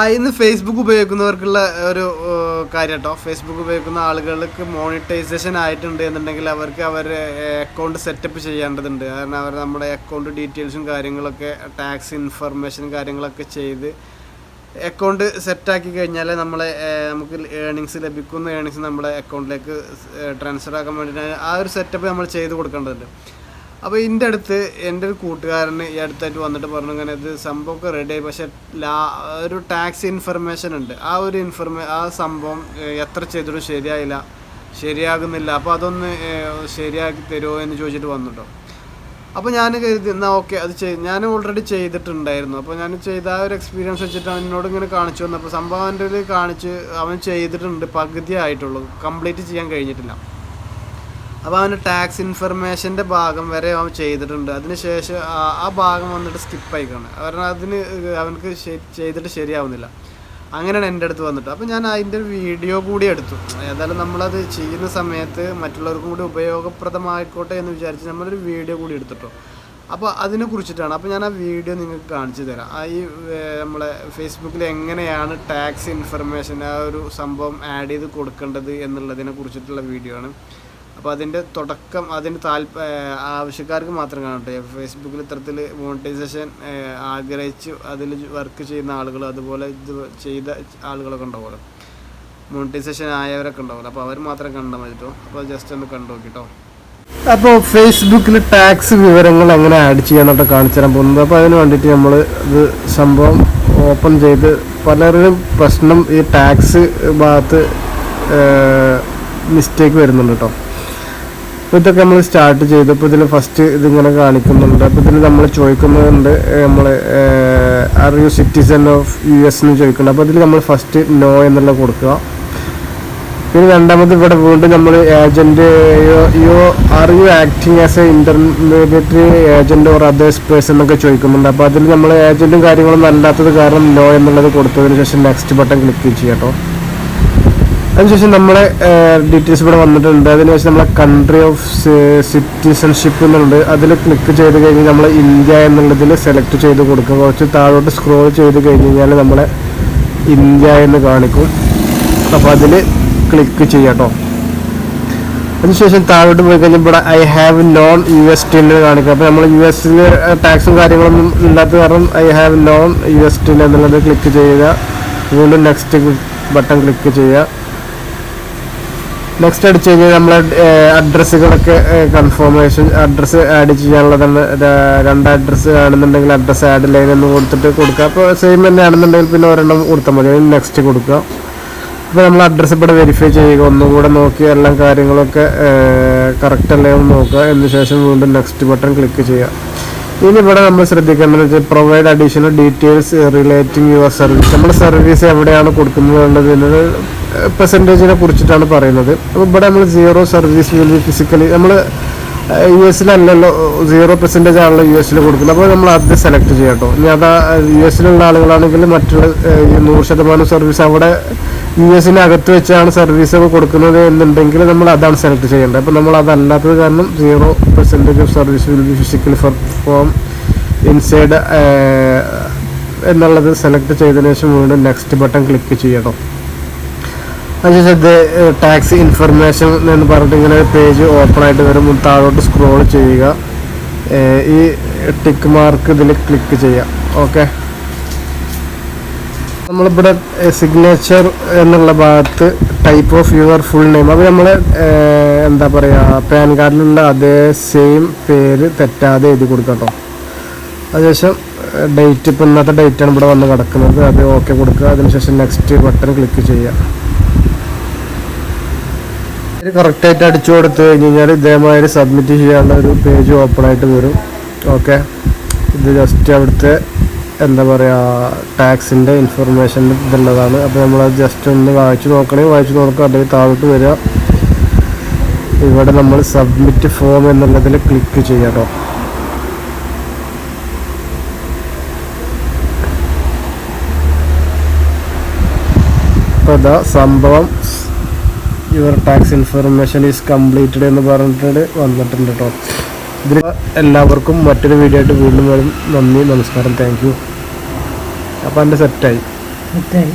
ആ ഇന്ന് ഫേസ്ബുക്ക് ഉപയോഗിക്കുന്നവർക്കുള്ള ഒരു കാര്യം കേട്ടോ ഫേസ്ബുക്ക് ഉപയോഗിക്കുന്ന ആളുകൾക്ക് മോണിറ്റൈസേഷൻ ആയിട്ടുണ്ട് എന്നുണ്ടെങ്കിൽ അവർക്ക് അവരുടെ അക്കൗണ്ട് സെറ്റപ്പ് ചെയ്യേണ്ടതുണ്ട്. കാരണം അവർ നമ്മുടെ അക്കൗണ്ട് ഡീറ്റെയിൽസും കാര്യങ്ങളൊക്കെ ടാക്സ് ഇൻഫർമേഷൻ കാര്യങ്ങളൊക്കെ ചെയ്ത് അക്കൗണ്ട് സെറ്റാക്കി കഴിഞ്ഞാൽ നമ്മളെ നമുക്ക് ഏണിങ്സ് ലഭിക്കുന്ന. ഏണിങ്സ് നമ്മുടെ അക്കൗണ്ടിലേക്ക് ട്രാൻസ്ഫർ ആക്കാൻ വേണ്ടിയിട്ട് ആ ഒരു സെറ്റപ്പ് നമ്മൾ ചെയ്ത് കൊടുക്കേണ്ടതുണ്ട്. അപ്പോൾ ഇന്റെ അടുത്ത് എന്റെ ഒരു കൂട്ടുകാരന് ഈ അടുത്തായിട്ട് വന്നിട്ട് പറഞ്ഞു ഇങ്ങനെ ഇത് സംഭവമൊക്കെ റെഡി ആയി. പക്ഷേ ലാ ഒരു ടാക്സ് ഇൻഫർമേഷൻ ഉണ്ട്. ആ ഒരു ഇൻഫർമേ ആ സംഭവം എത്ര ചെയ്തിട്ടും ശരിയായില്ല. ശരിയാകുന്നില്ല. അപ്പോൾ അതൊന്ന് ശരിയാക്കി തരുമോ എന്ന് ചോദിച്ചിട്ട് വന്നിട്ടോ. അപ്പോൾ ഞാൻ കരുതി എന്നാൽ ഓക്കെ അത് ചെയ് ഞാൻ ഓൾറെഡി ചെയ്തിട്ടുണ്ടായിരുന്നു. അപ്പോൾ ഞാൻ ചെയ്ത ആ ഒരു എക്സ്പീരിയൻസ് വെച്ചിട്ട് അവനോട് ഇങ്ങനെ കാണിച്ചു വന്നു. അപ്പോൾ സംഭവം അവന്റെ കാണിച്ച് അവൻ ചെയ്തിട്ടുണ്ട്. പകുതി ആയിട്ടുള്ളൂ കംപ്ലീറ്റ് ചെയ്യാൻ കഴിഞ്ഞിട്ടില്ല. അപ്പോൾ അവന് ടാക്സ് ഇൻഫർമേഷന്റെ ഭാഗം വരെ അവൻ ചെയ്തിട്ടുണ്ട്. അതിനുശേഷം ആ- ഭാഗം വന്നിട്ട് സ്കിപ്പ് ആയിക്കാണ്. കാരണം അതിന് അവനക്ക് ചെയ്തിട്ട് ശരിയാവുന്നില്ല. അങ്ങനെയാണ് എന്റെ അടുത്ത് വന്നിട്ട്. അപ്പോൾ ഞാൻ അതിന്റെ വീഡിയോ കൂടി എടുത്തു. ഏതായാലും നമ്മളത് ചെയ്യുന്ന സമയത്ത് മറ്റുള്ളവർക്കും കൂടി ഉപയോഗപ്രദമായിക്കോട്ടെ എന്ന് വിചാരിച്ച് നമ്മളൊരു വീഡിയോ കൂടി എടുത്തിട്ടോ. അപ്പോൾ അതിനെ കുറിച്ചിട്ടാണ്. അപ്പോൾ ഞാൻ ആ വീഡിയോ നിങ്ങൾക്ക് കാണിച്ചു തരാം. ആ ഈ നമ്മളെ ഫേസ്ബുക്കിൽ എങ്ങനെയാണ് ടാക്സ് ഇൻഫർമേഷൻ ആ ഒരു സംഭവം ആഡ് ചെയ്ത് കൊടുക്കേണ്ടത് എന്നുള്ളതിനെ കുറിച്ചിട്ടുള്ള വീഡിയോ ആണ്. അപ്പോൾ അതിന്റെ തുടക്കം അതിന് താല്പ ആവശ്യക്കാർക്ക് മാത്രം കാണട്ടെ ഫേസ്ബുക്കിൽ ഇത്തരത്തിൽ മോണിറ്റൈസേഷൻ ആഗ്രഹിച്ച് അതിൽ വർക്ക് ചെയ്യുന്ന ആളുകൾ അതുപോലെ ഇത് ചെയ്ത ആളുകളൊക്കെ ഉണ്ടാവുമല്ലോ. മോണിറ്റൈസേഷൻ ആയവരൊക്കെ ഉണ്ടാവുമല്ലോ. അപ്പോൾ അവർ മാത്രം കണ്ടാൽ മതി അപ്പോൾ ജസ്റ്റ് ഒന്ന് കണ്ടു നോക്കിട്ടോ അപ്പോൾ ഫേസ്ബുക്കിൽ ടാക്സ് വിവരങ്ങൾ എങ്ങനെ ആഡ് ചെയ്യാന്നൊക്കെ കാണിച്ചു തരാൻ പോകുന്നത് അപ്പോൾ അതിന് വേണ്ടിയിട്ട് നമ്മൾ ഇത് സംഭവം ഓപ്പൺ ചെയ്ത് പലരും പ്രശ്നം ഈ ടാക്സ് ഭാഗത്ത് മിസ്റ്റേക്ക് വരുന്നുണ്ട് കേട്ടോ. അപ്പോൾ ഇതൊക്കെ നമ്മൾ സ്റ്റാർട്ട് ചെയ്തു അപ്പോൾ ഇതിൽ ഫസ്റ്റ് ഇതിങ്ങനെ കാണിക്കുന്നുണ്ട്. അപ്പോൾ ഇതിൽ നമ്മൾ ചോദിക്കുന്നുണ്ട് നമ്മൾ are you citizen of U S എന്ന് ചോദിക്കുന്നുണ്ട്. അപ്പോൾ ഇതിൽ നമ്മൾ ഫസ്റ്റ് നോ എന്നുള്ള കൊടുക്കുക. പിന്നെ രണ്ടാമത് ഇവിടെ വീണ്ടും നമ്മൾ agent you are you acting as a intermediate agent or others person എന്നൊക്കെ ചോദിക്കുന്നുണ്ട്. അപ്പോൾ അതിൽ നമ്മൾ ഏജന്റും കാര്യങ്ങളൊന്നും അല്ലാത്തത് കാരണം നോ എന്നുള്ളത് കൊടുത്തതിന് ശേഷം നെക്സ്റ്റ് ബട്ടൺ ക്ലിക്ക് ചെയ്യാം കേട്ടോ അതിനുശേഷം നമ്മുടെ ഡീറ്റെയിൽസ് ഇവിടെ വന്നിട്ടുണ്ട്. അതിനുശേഷം നമ്മളെ കൺട്രി ഓഫ് സിറ്റിസൺഷിപ്പ് എന്നുണ്ട് അതിൽ ക്ലിക്ക് ചെയ്ത് കഴിഞ്ഞ് നമ്മൾ ഇന്ത്യ എന്നുള്ളതിൽ സെലക്ട് ചെയ്ത് കൊടുക്കുക. കുറച്ച് താഴോട്ട് സ്ക്രോൾ ചെയ്ത് കഴിഞ്ഞ് കഴിഞ്ഞാൽ നമ്മളെ ഇന്ത്യ എന്ന് കാണിക്കും. അപ്പോൾ അതിൽ ക്ലിക്ക് ചെയ്യാം കേട്ടോ അതിനുശേഷം താഴോട്ട് പോയി കഴിഞ്ഞാൽ ഇവിടെ I have non U S T എന്ന് അപ്പോൾ നമ്മൾ യു എസിൽ ടാക്സും കാര്യങ്ങളൊന്നും ഇല്ലാത്ത കാരണം I have known U S T എന്നുള്ളത് ക്ലിക്ക് ചെയ്യുക. വീണ്ടും നെക്സ്റ്റ് ബട്ടൺ ക്ലിക്ക് ചെയ്യുക. നെക്സ്റ്റ് അടിച്ചു കഴിഞ്ഞാൽ നമ്മളെ അഡ്രസ്സുകളൊക്കെ കൺഫർമേഷൻ അഡ്രസ്സ് ആഡ് ചെയ്യാനുള്ളതാണ്. രണ്ട് അഡ്രസ്സ് ആണെന്നുണ്ടെങ്കിൽ അഡ്രസ്സ് ആഡ് ലൈൻ ഒന്ന് കൊടുത്തിട്ട് കൊടുക്കുക അപ്പോൾ സെയിം തന്നെ ആണെന്നുണ്ടെങ്കിൽ പിന്നെ ഒരെണ്ണം കൊടുത്താൽ മതി. നെക്സ്റ്റ് കൊടുക്കുക. അപ്പോൾ നമ്മൾ അഡ്രസ്സ് ഇവിടെ വെരിഫൈ ചെയ്യുക. ഒന്നും കൂടെ നോക്കി എല്ലാം കാര്യങ്ങളൊക്കെ കറക്റ്റ് അല്ലേ എന്ന് നോക്കുക. എന്ന ശേഷം വീണ്ടും നെക്സ്റ്റ് ബട്ടൺ ക്ലിക്ക് ചെയ്യുക. ഇനി ഇവിടെ നമ്മൾ ശ്രദ്ധിക്കേണ്ടത് വെച്ചാൽ provide additional details relating your service നമ്മുടെ സർവീസ് എവിടെയാണ് കൊടുക്കുന്നത് എന്നുള്ളതിന് പെർസെന്റേജിനെ കുറിച്ചിട്ടാണ് പറയുന്നത്. അപ്പോൾ ഇവിടെ നമ്മൾ സീറോ സർവീസ് വിൽ ഫിസിക്കലി നമ്മൾ യു എസിലല്ലല്ലോ സീറോ പെർസെന്റേജ് ആണല്ലോ യു എസിൽ കൊടുക്കുന്നത്. അപ്പോൾ നമ്മൾ അത് സെലക്ട് ചെയ്യാം കേട്ടോ. ഇനി അതാ യു എസിലുള്ള ആളുകളാണെങ്കിൽ മറ്റുള്ള നൂറ് ശതമാനം സർവീസ് അവിടെ യു എസിന് അകത്ത് വെച്ചാണ് സർവീസ് കൊടുക്കുന്നത് എന്നുണ്ടെങ്കിൽ നമ്മൾ അതാണ് സെലക്ട് ചെയ്യേണ്ടത്. അപ്പോൾ നമ്മൾ അതല്ലാത്തത് കാരണം zero percentage of service will be physically perform inside എന്നുള്ളത് സെലക്ട് ചെയ്തതിനു ശേഷം വീണ്ടും നെക്സ്റ്റ് ബട്ടൺ ക്ലിക്ക് ചെയ്യണം. അതിനുശേഷം ഇത് ടാക്സ് ഇൻഫർമേഷൻ എന്ന് പറഞ്ഞിട്ട് ഇങ്ങനെ പേജ് ഓപ്പൺ ആയിട്ട് വരും. താഴോട്ട് സ്ക്രോൾ ചെയ്യുക. ഈ ടിക്ക് മാർക്ക് ഇതിൽ ക്ലിക്ക് ചെയ്യുക. ഓക്കെ നമ്മളിവിടെ സിഗ്നേച്ചർ എന്നുള്ള ഭാഗത്ത് type of your full name അപ്പോൾ നമ്മൾ എന്താ പറയുക പാൻ കാർഡിലുള്ള അതേ സെയിം പേര് തെറ്റാതെ എഴുതി കൊടുക്കാം കേട്ടോ അതിനുശേഷം ഡേറ്റ് ഇപ്പം ഇന്നത്തെ ഡേറ്റാണ് ഇവിടെ വന്ന് കിടക്കുന്നത്. അത് ഓക്കെ കൊടുക്കുക. അതിനുശേഷം നെക്സ്റ്റ് ബട്ടൺ ക്ലിക്ക് ചെയ്യുക. ഇത് കറക്റ്റായിട്ട് അടിച്ചു കൊടുത്തു കഴിഞ്ഞ് കഴിഞ്ഞാൽ ഇതേമാതിരി സബ്മിറ്റ് ചെയ്യാനുള്ള ഒരു പേജ് ഓപ്പൺ ആയിട്ട് വരും. ഓക്കെ ഇത് ജസ്റ്റ് അവിടുത്തെ എന്താ പറയുക ടാക്സിന്റെ ഇൻഫർമേഷൻ ഇതുള്ളതാണ്. അപ്പോൾ നമ്മൾ ജസ്റ്റ് ഒന്ന് വായിച്ചു നോക്കണേ വായിച്ചു നോക്കുക അല്ലെങ്കിൽ താഴോട്ട് വരിക. ഇവിടെ നമ്മൾ സബ്മിറ്റ് ഫോം എന്നുള്ളതിൽ ക്ലിക്ക് ചെയ്യാം കേട്ടോ. അപ്പോൾ ഇതാ സംഭവം your tax information is completed എന്ന് പറഞ്ഞിട്ട് വന്നിട്ടുണ്ട് കേട്ടോ ഇതിൽ എല്ലാവർക്കും മറ്റൊരു വീഡിയോ ആയിട്ട് വീണ്ടും വരും. നന്ദി നമസ്കാരം. താങ്ക് യു അപ്പം എന്റെ സെറ്റായി സെറ്റായി